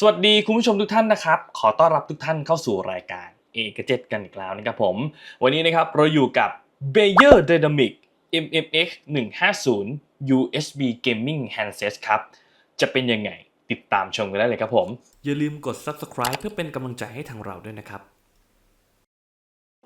สวัสดีคุณผู้ชมทุกท่านนะครับ ขอต้อนรับทุกท่านเข้าสู่รายการเอกเจ็กันอีกแล้วนะครับผม วันนี้นะครับเราอยู่กับ Bayer Dynamic MMX 150 USB Gaming Handset ครับ จะเป็นยังไงติดตามชมกันได้เลยครับผม อย่าลืมกด subscribe เพื่อเป็นกำลังใจให้ทางเราด้วยนะครับ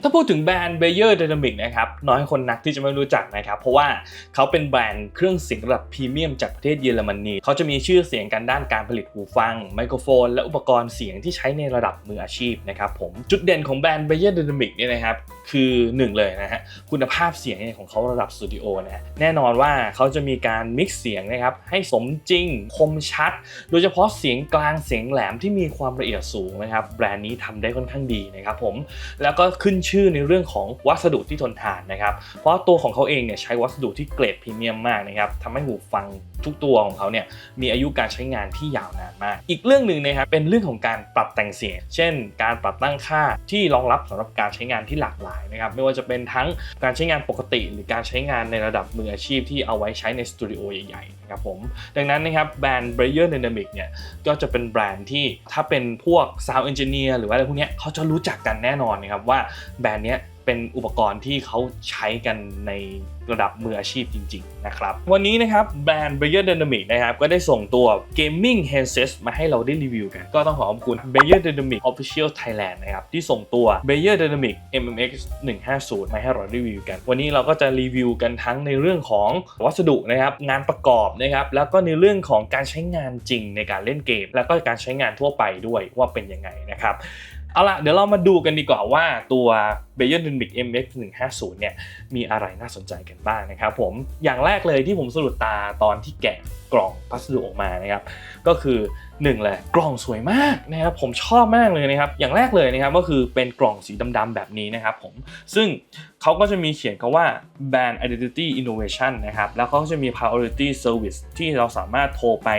ถ้าพูดถึงแบรนด์ Bayer Dynamic นะครับน้อยคนนักที่จะไม่รู้จักนะครับ เพราะว่าเขาเป็นแบรนด์เครื่องเสียงระดับพรีเมียมจากประเทศเยอรมนีเขาจะมีชื่อเสียงกันด้านการผลิตหูฟัง ไมโครโฟน และอุปกรณ์เสียงที่ใช้ในระดับมืออาชีพนะครับผมจุดเด่นของแบรนด์ Bayer Dynamic เนี่ยนะครับคือหนึ่งเลยนะฮะคุณภาพเสียงของเขาระดับสตูดิโอนะแน่นอนว่าเขาจะมีการมิกซ์เสียงนะครับให้สมจริงคมชัด โดยเฉพาะเสียงกลางเสียงแหลมที่มีความละเอียดสูงนะครับแบรนด์นี้ทำได้ค่อนข้างดีนะครับผมแล้วก็ขึ้นชชื่อในเรื่องของวัสดุที่ทนทานนะครับ เพราะตัวของเขาเองเนี่ยใช้วัสดุที่เกรดพรีเมียมมากนะครับทำให้หูฟังทุกตัวของเขาเนี่ยมีอายุการใช้งานที่ยาวนานมาก อีกเรื่องหนึ่งนะครับเป็นเรื่องของการปรับแต่งเสียง เช่น การปรับตั้งค่าที่รองรับสำหรับการใช้งานที่หลากหลายนะครับไม่ว่าจะเป็นทั้งการใช้งานปกติ หรือการใช้งานในระดับมืออาชีพที่เอาไว้ใช้ในสตูดิโอใหญ่ๆนะครับผมดังนั้นนะครับแบรนด์ Bayer Dynamic เนี่ยก็จะเป็นแบรนด์ที่ถ้าเป็นพวก Sound Engineer หรือว่าอะไรพวกนี้เขาจะรู้จักกันแน่นอนนะครับว่าแบรนด์เนี้ยเป็นอุปกรณ์ที่เขาใช้กันในระดับมืออาชีพจริง ๆ นะครับ วันนี้นะครับแบรนด์ Bayer Dynamic นะครับ ก็ได้ส่งตัว Gaming Headset มาให้เราได้รีวิวกัน ก็ต้องขอขอบคุณ Bayer Dynamic Official Thailand นะครับ ที่ส่งตัว Bayer Dynamic MMX 150 มาให้เรารีวิวกัน วันนี้เราก็จะรีวิวกันทั้งในเรื่องของวัสดุนะครับ งานประกอบนะครับ แล้วก็ในเรื่องของการใช้งานจริงในการเล่นเกม แล้วก็การใช้งานทั่วไปด้วยว่าเป็นยังไงนะครับ เอาละเดี๋ยวเรามาดูกันดีกว่าว่าตัว Bayer Dynamic MX 150เนี่ยมีอะไรน่าสนใจกันบ้างนะครับผมอย่างแรกเลยที่ผมสะดุดตาตอนที่แกะกล่องพัสดุออกมานะครับก็คือหนึ่งเลยกล่องสวยมากนะครับผมชอบมากเลยนะครับอย่างแรกเลยนะครับก็คือเป็นกล่องสีดำๆแบบนี้นะครับผมซึ่งเขาก็จะมีเขียนคาว่า Brand Identity Innovation นะครับแล้วเขาก็จะมี Priority Service ที่เราสามารถโทรไป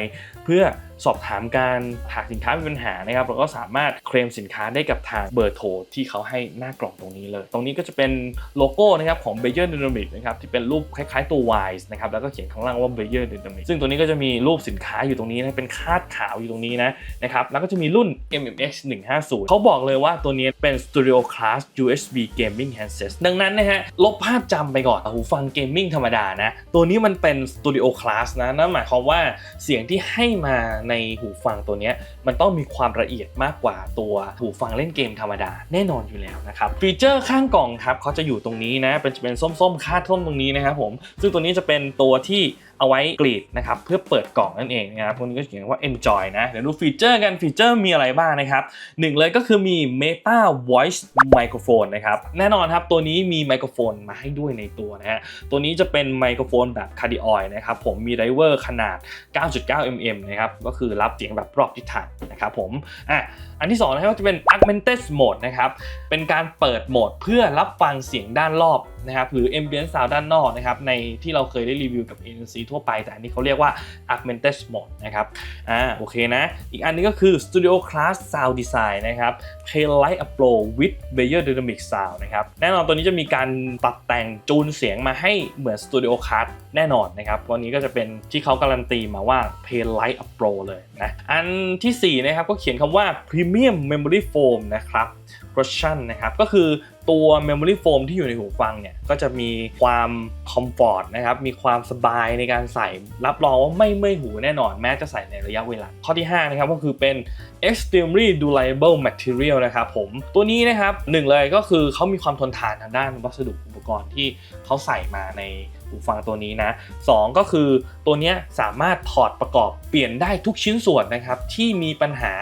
เพื่อสอบถามการหากสินค้ามีปัญหานะครับเราก็สามารถเคลมสินค้าได้กับทางเบอร์โทรที่เขาให้หน้ากล่องตรงนี้เลย ตรงนี้ก็จะเป็นโลโก้นะครับของ Bayer Dynamic นะครับที่เป็นรูปคล้ายๆตัว Y นะครับแล้วก็เขียนข้างล่างว่า Bayer Dynamic ซึ่งตัวนี้ก็จะมีรูปสินค้าอยู่ตรงนี้นะเป็นคาดขาวอยู่ตรงนี้นะนะครับแล้วก็จะมีรุ่น MMX 150เขาบอกเลยว่าตัวนี้เป็น Studio Class USB Gaming Handset ดังนั้นนะฮะลบภาพจำไปก่อนหูฟังเกมมิ่งธรรมดานะตัวนี้มันเป็น Studio Class นะนั่นหมายความว่าเสียงที่ให้มาในหูฟังตัวนี้มันต้องมีความละเอียดมากกว่าตัวหูฟังเล่นเกมธรรมดาแน่นอนอยู่แล้วนะครับฟีเจอร์ข้างกล่องครับเขาจะอยู่ตรงนี้นะเป็นจะเป็นส้มๆคาดส้มตรงนี้นะครับผมซึ่งตัวนี้จะเป็นตัวที่ เอาไว้กรีดนะครับเพื่อเปิดกล่องนั่นเองนะครับพวนี้ก็เขียนว่า enjoy นะเดี๋ยวดูฟีเจอร์กันฟีเจอร์มีอะไรบ้างนะครับหนึ่งเลยก็คือมี Meta Voice Microphone นะครับแน่นอนครับตัวนี้มีไมโครโฟนมาให้ด้วยในตัวนะฮะตัวนี้จะเป็นไมโครโฟนแบบคาร์ดิออยนะครับผมมีไดเวอร์ขนาด 9.9 mm นะครับก็คือรับเสียงแบบรอบทิศทางนะครับผมอะอันที่สองนะครับก็จะเป็น augmented mode นะครับเป็นการเปิดโหมดเพื่อรับฟังเสียงด้านรอบ นะครับหรือ ambient sound ด้านนอกนะครับในที่เราเคยได้รีวิวกับ ANC ทั่วไป แต่อันนี้เขาเรียกว่า augmented mode นะครับอ่าโอเคนะ อีกอันนี้ก็คือ studio class sound design นะครับ Play Light a Pro with Bayer Dynamic Sound นะครับแน่นอนตัวนี้จะมีการปรับแต่งจูนเสียงมาให้เหมือน Studio Class แน่นอนนะครับวันนี้ก็จะเป็นที่เขาการันตีมาว่า Play Light a Pro เลยนะอันทีสี่4นะครับก็เขียนคำว่า Premium Memory Foam นะครับ Cushion นะครับก็คือตัว Memory Foam ที่อยู่ในหูฟังเนี่ยก็จะมีความคอมฟอร์ตนะครับมีความสบายในการใส่รับรองว่าไม่เมื่อยหูแน่นอนแม้จะใส่ในระยะเวลา ข้อที่ 5 นะครับก็คือเป็น extremely durable material นะครับผมตัวนี้นะครับหนึ่งเลยก็คือเขามีความทนทานทางด้านวัสดุอุปกรณ์ที่เขาใส่มาในหูฟังตัวนี้นะสองก็คือตัวนี้สามารถถอดประกอบเปลี่ยนได้ทุกชิ้นส่วนนะครับที่มีปัญหา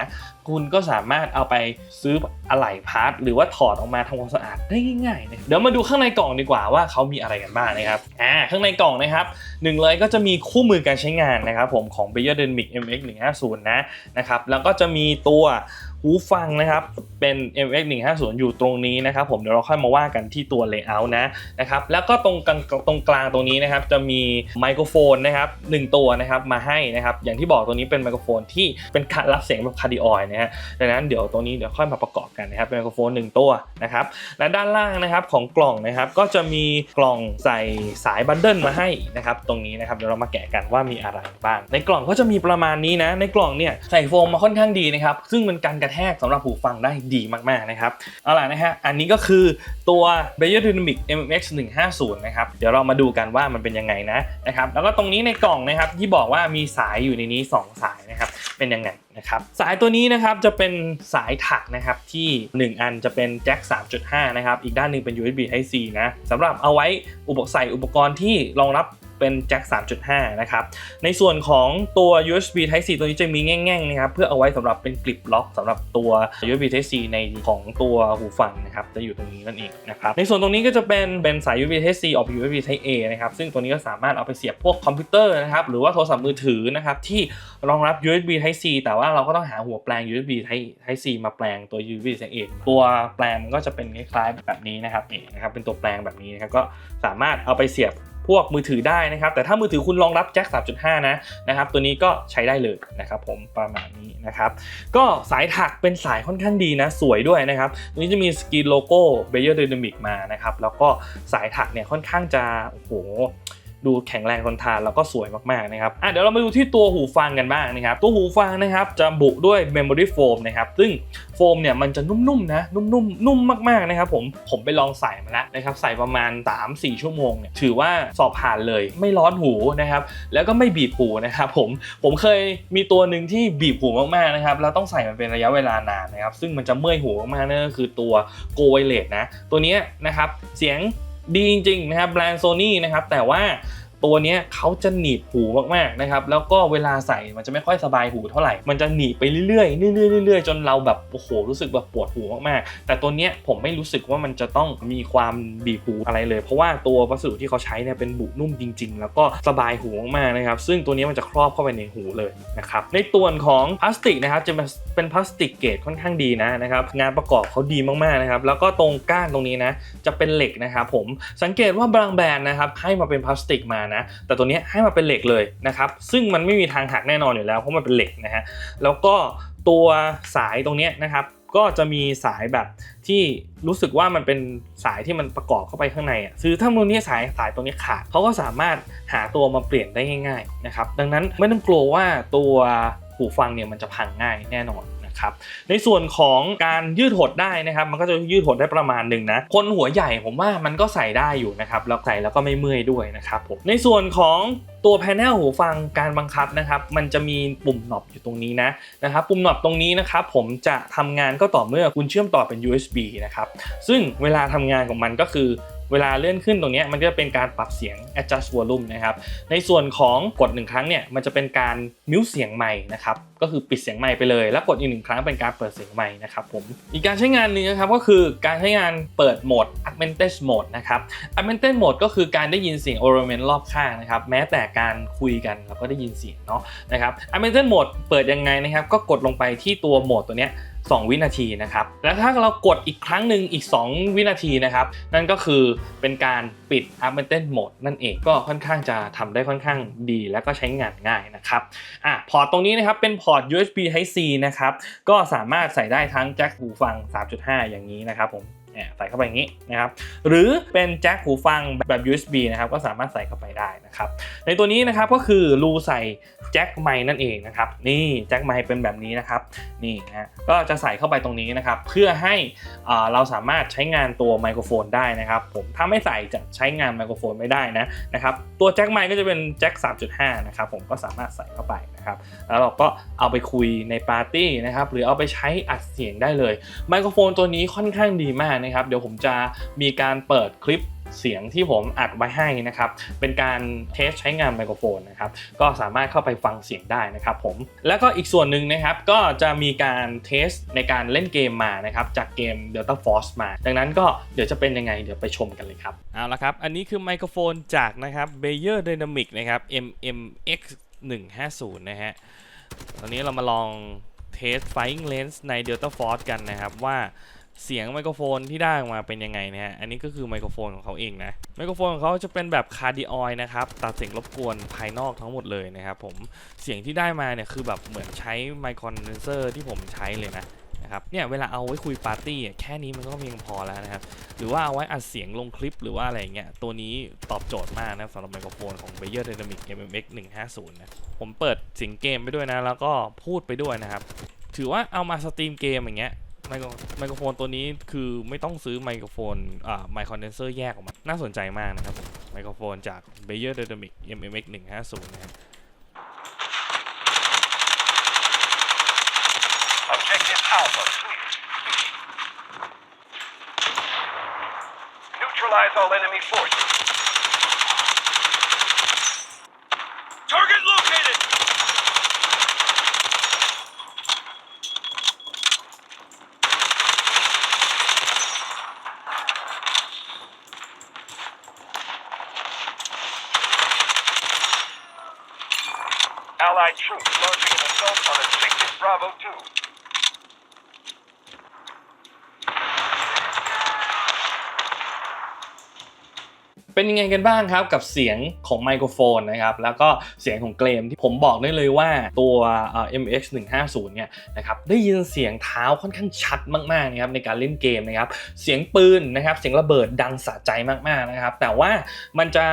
คุณก็สามารถเอาไปซื้ออะไหล่พาร์ทหรือว่าถอดออกมาทำความสะอาดได้ง่ายๆเดี๋ยวมาดูข้างในกล่องดีกว่าว่าเขามีอะไรกันบ้างนะครับอ่าข้างในกล่องนะครับ หนึ่งเลยก็จะมีคู่มือการใช้งานนะครับผมของ Bayer Dynamic MX 150นะนะครับแล้วก็จะมีตัวหูฟังนะครับเป็น MX 150อยู่ตรงนี้นะครับผมเดี๋ยวเราค่อยมาว่ากันที่ตัว layout นะนะครับแล้วก็ตรงกลางตรงกลางตรงนี้นะครับจะมีไมโครโฟนนะครับหนึ่งตัวนะครับมาให้นะครับอย่างที่บอกตัวนี้เป็นไมโครโฟนที่เป็นการรับเสียงแบบคาร์ดิออยนะนะฮะดังนั้นเดี๋ยวตัวนี้เดี๋ยวค่อยมาประกอบกันนะครับเป็นไมโครโฟนหนึ่งตัวนะครับและด้านล่างนะครับของกล่องนะครับก็จะมีกล่องใส่สายบันเดิลมาให้นะครับตรงนี้นะครับเดี๋ยวเรามาแกะกันว่ามีอะไรบ้าง ในกล่องก็จะมีประมาณนี้นะ ในกล่องเนี่ยใส่โฟมมาค่อนข้างดีนะครับซึ่งมันกันกระแทกสำหรับหูฟังได้ดีมากๆนะครับเอาล่ะนะฮะอันนี้ก็คือตัว b e y e r Dynamic MX 150นะครับเดี๋ยวเรามาดูกันว่ามันเป็นยังไงนะนะครับแล้วก็ตรงนี้ในกล่องนะครับที่บอกว่ามีสายอยู่ในนี้ 2 สายนะครับเป็นยังไงนะครับสายตัวนี้นะครับจะเป็นสายถักนะครับที่ 1 อันจะเป็นแจ็ค3.5นะครับอีกด้านหนึ่งเป็น USB Type C นะสำหรับเอาไว้อุปใส่อุปกรณ์ที่รองรับ เป็นแจ็ค 3.5 นะครับ ในส่วนของตัว USB Type C ตัวนี้จะมีแง่งๆนะครับเพื่อเอาไว้สำหรับเป็นกริปล็อกสำหรับตัว USB Type C ในของตัวหูฟังนะครับจะอยู่ตรงนี้นั่นเองนะครับในส่วนตรงนี้ก็จะเป็นเป็นสาย USB Type C ออกเป็น USB Type A นะครับซึ่งตัวนี้ก็สามารถเอาไปเสียบพวกคอมพิวเตอร์นะครับหรือว่าโทรศัพท์มือถือนะครับที่รองรับ USB Type C แต่ว่าเราก็ต้องหาหัวแปลง USB Type Type C มาแปลงตัว USB Type A ตัวแปลงมันก็จะเป็นคล้ายๆแบบนี้นะครับนี่นะครับเป็นตัวแปลงแบบนี้นะครับก็สามารถเอาไปเสียบ พวกมือถือได้นะครับ แต่ถ้ามือถือคุณรองรับแจ็ค 3.5 นะนะครับ ตัวนี้ก็ใช้ได้เลยนะครับผมประมาณนี้นะครับ ก็สายถักเป็นสายค่อนข้างดีนะ สวยด้วยนะครับตัวนี้จะมีสกรีนโลโก้ b a y e r Dynamic มานะครับ แล้วก็สายถักเนี่ยค่อนข้างจะ โอ้โห ดูแข็งแรงทนทานแล้วก็สวยมากๆนะครับอะเดี๋ยวเรามาดูที่ตัวหูฟังกันบ้างนะครับ ตัวหูฟังนะครับจะบุด้วย Memory Foam นะครับ ซึ่งโฟมเนี่ยมันจะนุ่มๆนะนุ่มๆนุ่มมากๆนะครับผมผมไปลองใส่มาแล้วนะครับใส่ประมาณ 3-4 ชั่วโมงเนี่ยถือว่าสอบผ่านเลยไม่ร้อนหูนะครับ แล้วก็ไม่บีบหูนะครับผมผมเคยมีตัวหนึ่งที่บีบหูมากๆนะครับแล้วต้องใส่มันเป็นระยะเวลานานนะครับ ซึ่งมันจะเมื่อยหูมากๆนั่นก็คือตัว Go Wireless นะตัวนี้นะครับเสียง ดีจริงๆนะครับแบรนด์โซนี่นะครับแต่ว่า ตัวนี้เขาจะหนีบหูมากๆนะครับแล้วก็เวลาใส่มันจะไม่ค่อยสบายหูเท่าไหร่ มันจะหนีบไปเรื่อยๆเรื่อยๆเรื่อยๆจนเราแบบโอ้โหรู้สึกแบบปวดหูมากๆแต่ตัวนี้ผมไม่รู้สึกว่ามันจะต้องมีความบีบหูอะไรเลย เพราะว่าตัววัสดุที่เขาใช้เนี่ยเป็นบุนุ่มจริง ๆ แล้วก็สบายหูมากๆนะครับซึ่งตัวนี้มันจะครอบเข้าไปในหูเลยนะครับในตัวของพลาสติกนะครับจะเป็นพลาสติกเกรดค่อนข้างดีนะนะครับงานประกอบเขาดีมากๆนะครับแล้วก็ตรงก้านตรงนี้นะจะเป็นเหล็กนะครับผมสังเกตว่าบางแบรนด์นะครับให้มาเป็นพลาสติกมานะ แต่ตัวนี้ให้มาเป็นเหล็กเลยนะครับ ซึ่งมันไม่มีทางหักแน่นอนอยู่แล้วเพราะมันเป็นเหล็กนะฮะ แล้วก็ตัวสายตรงนี้นะครับ ก็จะมีสายแบบที่รู้สึกว่ามันเป็นสายที่มันประกอบเข้าไปข้างในอะคือถ้ามือนี้สายสายตรงนี้ขาดเขาก็สามารถหาตัวมาเปลี่ยนได้ง่าย ๆนะครับ ดังนั้นไม่ต้องกลัวว่าตัวหูฟังเนี่ยมันจะพังง่ายแน่นอน นะครับในส่วนของการยืดหดได้นะครับ มันก็จะยืดหดได้ประมาณหนึ่งนะคนหัวใหญ่ผมว่ามันก็ใส่ได้อยู่นะครับแล้วใส่แล้วก็ไม่เมื่อยด้วยนะครับผมในส่วนของตัวแผงหูฟังการบังคับนะครับมันจะมีปุ่มหนอบอยู่ตรงนี้นะนะครับปุ่มหนอบตรงนี้นะครับผมจะทำงานก็ต่อเมื่อคุณเชื่อมต่อเป็น USB นะครับซึ่งเวลาทำงานของมันก็คือ เวลาเลื่อนขึ้นตรงนี้มันก็จะเป็นการปรับเสียง adjust volume นะครับ ในส่วนของกดหนึ่งครั้งเนี่ยมันจะเป็นการมิวเสียงใหม่นะครับ ก็คือปิดเสียงใหม่ไปเลย แล้วกดอีกหนึ่งครั้งเป็นการเปิดเสียงใหม่นะครับผม อีกการใช้งานหนึงนะครับก็คือการใช้งานเปิดโหมด augmented mode นะครับ augmented mode ก็คือการได้ยินเสียง environment รอบข้างนะครับ แม้แต่การคุยกันเราก็ได้ยินเสียงเนาะนะครับ augmented mode เปิดยังไงนะครับ ก็กดลงไปที่ตัวโหมดตัวเนี้ย2 วินาทีนะครับ แล้วถ้าเรากดอีกครั้งหนึ่งอีก 2 วินาทีนะครับ นั่นก็คือเป็นการปิด Augmented Mode นั่นเองก็ค่อนข้างจะทำได้ค่อนข้างดีและก็ใช้งานง่ายนะครับอะพอร์ตตรงนี้นะครับเป็นพอร์ต USB Type C นะครับ ก็สามารถใส่ได้ทั้งแจ็คหูฟัง 3.5 อย่างนี้นะครับผม เนี่ยใส่เข้าไปอย่างนี้นะครับหรือเป็นแจ็คหูฟังแบบ USB นะครับก็สามารถใส่เข้าไปได้นะครับในตัวนี้นะครับก็คือรูใส่แจ็คไมค์นั่นเองนะครับนี่แจ็คไมค์เป็นแบบนี้นะครับนี่นะก็จะใส่เข้าไปตรงนี้นะครับเพื่อให้เราสามารถใช้งานตัวไมโครโฟนได้นะครับผมถ้าไม่ใส่จะใช้งานไมโครโฟนไม่ได้นะนะครับตัวแจ็คไมค์ก็จะเป็นแจ็ค3.5นะครับผมก็สามารถใส่เข้าไปนะ ครับแล้วเราก็เอาไปคุยในปาร์ตี้นะครับหรือเอาไปใช้อัดเสียงได้เลยไมโครโฟนตัวนี้ค่อนข้างดีมากนะครับ เดี๋ยวผมจะมีการเปิดคลิปเสียงที่ผมอัดไว้ให้นะครับ เป็นการเทสใช้งานไมโครโฟนนะครับ ก็สามารถเข้าไปฟังเสียงได้นะครับผม แล้วก็อีกส่วนหนึ่งนะครับ ก็จะมีการเทสในการเล่นเกมมานะครับ จากเกม Delta Force มา ดังนั้นก็เดี๋ยวจะเป็นยังไง เดี๋ยวไปชมกันเลยครับ เอาละครับ อันนี้คือไมโครโฟนจากนะครับ b a y e r Dynamic นะครับ MMX 150 นะฮะ ตอนนี้เรามาลองเทส Flying Lens ใน Delta Force กันนะครับ ว่าเสียงไมโครโฟนที่ได้ออกมาเป็นยังไงนะฮะ อันนี้ก็คือไมโครโฟนของเขาเองนะ ไมโครโฟนของเขาจะเป็นแบบคาร์ดิออยนะครับ ตัดเสียงรบกวนภายนอกทั้งหมดเลยนะครับผม เสียงที่ได้มาเนี่ยคือแบบเหมือนใช้ไมโครคอนเดนเซอร์ที่ผมใช้เลยนะ นะครับเนี่ยเวลาเอาไว้คุยปาร์ตี้แค่นี้มันก็เพียงพอแล้วนะครับหรือว่าเอาไว้อัดเสียงลงคลิปหรือว่าอะไรเงี้ยตัวนี้ตอบโจทย์มากนะสำหรับไมโครโฟนของ b e y e r Dynamic MMX 150นะผมเปิดเสียงเกมไปด้วยนะ แล้วก็พูดไปด้วยนะครับ ถือว่าเอามาสตรีมเกมอย่างเงี้ยไมโครไมโครโฟนตัวนี้คือไม่ต้องซื้อไมโครโฟนอ่าไมโครเดนเซอร์แยกออกมา น่าสนใจมากนะครับไมโครโฟนจาก b e y e r Dynamic MMX 150นะครับ Neutralize all enemy forces. Target located! Allied troops launching an assault on a objective Bravo 2. เป็นยังไงกันบ้างครับกับเสียงของไมโครโฟนนะครับแล้วก็เสียงของเกมที่ผมบอกได้เลยว่าตัวเอ่อ MX 150เนี่ยนะครับได้ยินเสียงเท้าค่อนข้างชัดมากๆนะครับในการเล่นเกมนะครับเสียงปืนนะครับเสียงระเบิดดังสะใจมากๆนะครับแต่ว่ามันจะ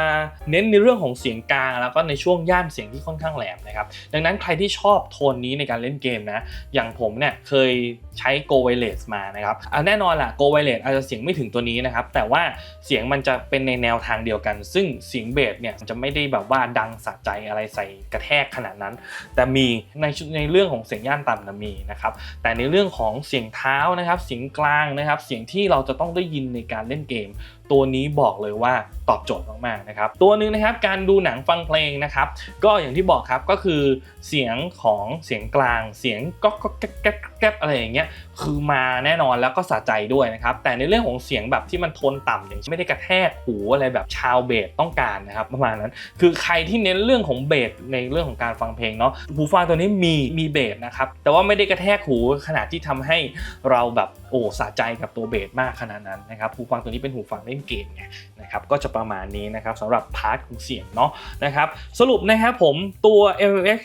เน้นในเรื่องของเสียงกลางแล้วก็ในช่วงย่านเสียงที่ค่อนข้างแหลมนะครับดังนั้นใครที่ชอบโทนนี้ในการเล่นเกมนะอย่างผมเนี่ยเคยใช้ Go Wireless มานะครับแน่นอนล่ะ Go Wireless อาจจะเสียงไม่ถึงตัวนี้นะครับแต่ว่าเสียงมันจะเป็นในแนวทางเดียวกัน ซึ่งเสียงเบสเนี่ยจะไม่ได้แบบว่าดังสะใจอะไรใส่กระแทกขนาดนั้น แต่มีในในเรื่องของเสียงย่านต่ำนะมีนะครับแต่ในเรื่องของเสียงเท้านะครับเสียงกลางนะครับเสียงที่เราจะต้องได้ยินในการเล่นเกม ตัวนี้บอกเลยว่าตอบโจทย์มากๆนะครับ ตัวหนึ่งนะครับการดูหนังฟังเพลงนะครับ ก็อย่างที่บอกครับก็คือเสียงของเสียงกลางเสียงก๊อกก๊อกแก๊กแก๊กอะไรอย่างเงี้ยคือมาแน่นอนแล้วก็สะใจด้วยนะครับ แต่ในเรื่องของเสียงแบบที่มันโทนต่ำอย่างไม่ได้กระแทกหูอะไรแบบชาวเบสต้องการนะครับประมาณนั้น คือใครที่เน้นเรื่องของเบสในเรื่องของการฟังเพลงเนาะหูฟังตัวนี้มีมีเบสนะครับแต่ว่าไม่ได้กระแทกหูขนาดที่ทำให้เราแบบโอ้สะใจกับตัวเบสมากขนาดนั้นนะครับหูฟังตัวนี้เป็นหูฟังเล่นเกมไงนะครับก็จะประมาณนี้นะครับสำหรับพาร์ทของเสียงเนาะนะครับสรุปนะครับผมตัว MX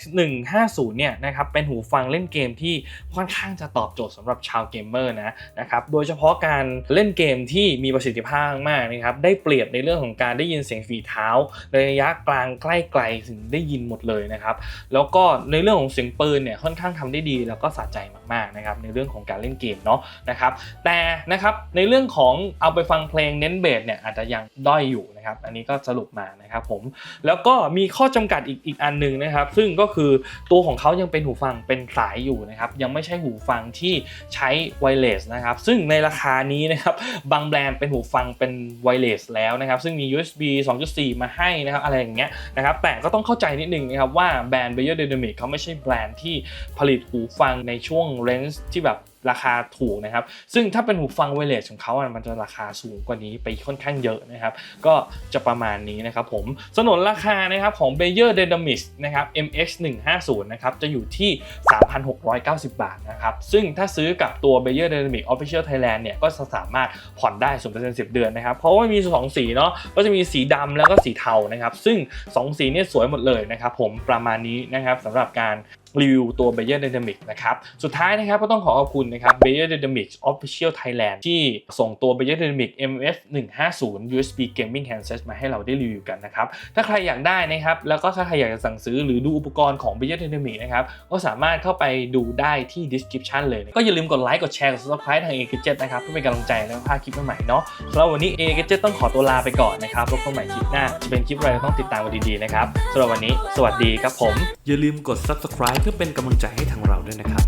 150เนี่ยนะครับเป็นหูฟังเล่นเกมที่ค่อนข้างจะตอบโจทย์สำหรับชาวเกมเมอร์นะนะครับโดยเฉพาะการเล่นเกมที่มีประสิทธิภาพมากนะครับได้เปรียบในเรื่องของการได้ยินเสียงฝีเท้าในระยะกลางใกล้ไกลถึงได้ยินหมดเลยนะครับแล้วก็ในเรื่องของเสียงปืนเนี่ยค่อนข้างทำได้ดีแล้วก็สะใจมากๆนะครับในเรื่องของการเล่นเกมเนาะนะครับแต่นะครับในเรื่องของเอาไปฟังเพลงเน้นเบสเนี่ยอาจจะยังด้อยอยู่นะครับ อันนี้ก็สรุปมานะครับผม แล้วก็มีข้อจำกัดอีกอีกอันหนึ่งนะครับ ซึ่งก็คือตัวของเขายังเป็นหูฟังเป็นสายอยู่นะครับ ยังไม่ใช่หูฟังที่ใช้ไวเลสนะครับ ซึ่งในราคานี้นะครับ บางแบรนด์เป็นหูฟังเป็นไวเลสแล้วนะครับ ซึ่งมี USB 2.4 มาให้นะครับ อะไรอย่างเงี้ยนะครับ แต่ก็ต้องเข้าใจนิดนึงนะครับว่าแบรนด์ b e y e r Dynamic เขาไม่ใช่แบรนด์ที่ผลิตหูฟังในช่วงเรนจ์ที่แบบ ราคาถูกนะครับ ซึ่งถ้าเป็นหูฟังไวเลสของเขาอะมันจะราคาสูงกว่านี้ไปค่อนข้างเยอะนะครับ ก็จะประมาณนี้นะครับผมสนนราคานะครับของ b e y e r Dynamic นะครับ MX 150นะครับจะอยู่ที่ 3,690 บาทนะครับ ซึ่งถ้าซื้อกับตัว b e y e r Dynamic Official Thailand เนี่ยก็จะสามารถผ่อนได้0% 10 เดือนนะครับ เพราะว่ามี 2 สีเนาะก็จะมีสีดำแล้วก็สีเทานะครับ ซึ่ง 2 สีเนี่ยสวยหมดเลยนะครับผมประมาณนี้นะครับสำหรับการ รีวิวตัว b e y e r Dynamic นะครับ สุดท้ายนะครับก็ต้องขอขอบคุณนะครับ b e y e r Dynamic Official Thailand ที่ส่งตัว b e y e r Dynamic MF 150 USB Gaming Handset มาให้เราได้รีวิวกันนะครับ ถ้าใครอยากได้นะครับ แล้วก็ถ้าใครอยากจะสั่งซื้อหรือดูอุปกรณ์ของ b e y e r Dynamic นะครับ ก็สามารถเข้าไปดูได้ที่ description เลย ก็อย่าลืมกดไลค์กดแชร์กด subscribe ทาง a g a g e t นะครับเพื่อเป็นกำลังใจและพาคลิปใหม่ๆเนาะสำหรับวันนี้ a g a g e t ต้องขอตัวลาไปก่อนนะครับพบกันใหม่คลิปหน้าจะเป็นคลิปอะไรต้องติดตามกันดีๆนะครับสำหรับวันนี้ สวัสดีครับผม อย่าลืมกด subscribe เพื่อเป็นกำลังใจให้ทางเราด้วยนะครับ